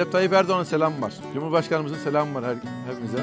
Recep Tayyip Erdoğan'ın selamı var. Cumhurbaşkanımızın selamı var her, hepinize.